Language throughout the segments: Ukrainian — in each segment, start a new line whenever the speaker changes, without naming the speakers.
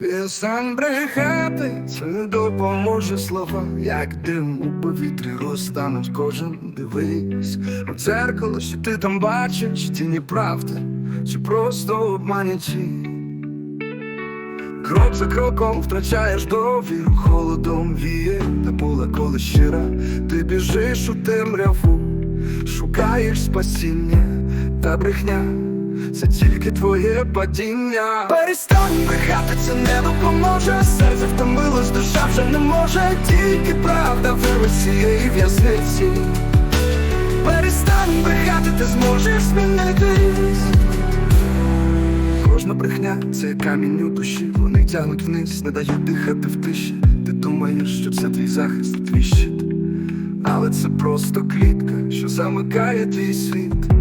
Перестань брехати, не допоможе слова, як дим у повітрі розтануть кожен. Дивись У дзеркало, що ти там бачиш, тіні правди, чи просто обманяті Крок за кроком втрачаєш довіру, холодом віє, та була коли щира, ти біжиш у темряву, шукаєш спасіння та брехня, це тільки твоє падіння. Перестань брехати, це не допоможе. Серце втомилось, душа вже не може, тільки правда вирве цієї в'язниці. Перестань брехати, ти зможеш змінитись. Кожна брехня це камінь у душі, вони тягнуть вниз, не дають дихати в тиші. Ти думаєш, що це твій захист, твій щит, але це просто клітка, що замикає твій світ.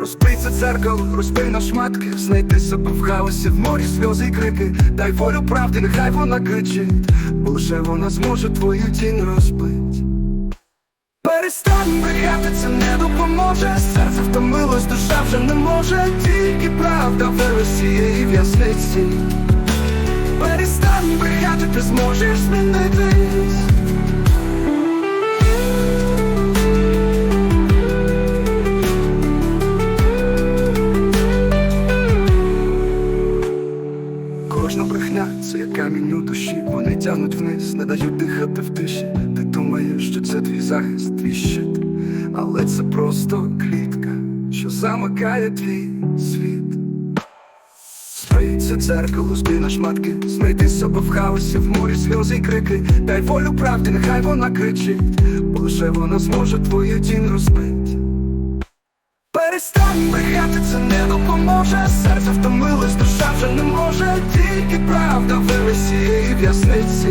Розбий це дзеркало, розбий на шматки, знайди себе в хаосі, в морі сльози й крики, дай волю правди, нехай вона кричить, бо лише вона зможе твою тінь розбить. Перестань брехати, це не допоможе. Серце втомилось, душа вже не може. Тільки правда вирве з цієї в'язниці Перестань брехати, ти зможеш змінитись Кожна брехня. Це як камінь у душі, вони тягнуть вниз, не дають дихати в тиші. Ти думаєш, що це твій захист, твій щит, але це просто клітка, що замикає твій світ. Це дзеркало, збий на шматки, знайди себе в хаосі, в морі сльози й крики, дай волю правди, нехай вона кричить, бо лише вона зможе твою тінь розбить. Перестань брехати, це не допоможе. Серце втомилось, душа вже не Тільки правда вирве з цієї в'язниці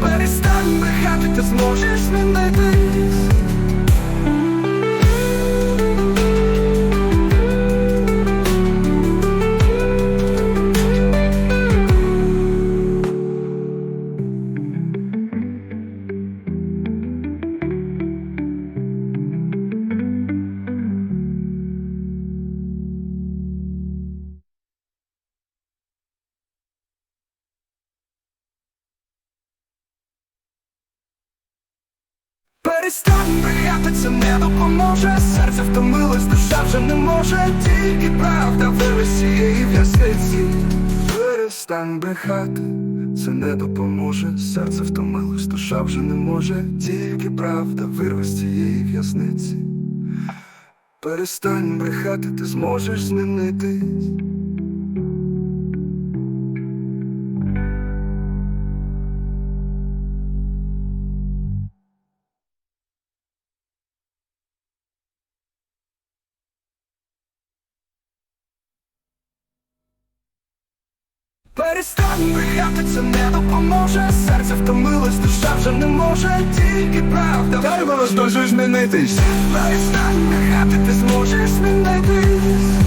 Перестань брехати, ти зможеш змінитись Перестань брехати, це не допоможе. Серце втомилось, душа вже не може. Тільки правда вирве з цієї в'язниці. Перестань брехати, це не допоможе. Серце втомилось, душа вже не може. Тільки правда вирве з в'язниці. Перестань брехати, ти зможеш змінитись Перестань брехати, це не допоможе. Серце втомилось, душа вже не може. Тільки правда. Дай воно зможеш змінитись. Перестань брехати, ти зможеш змінитись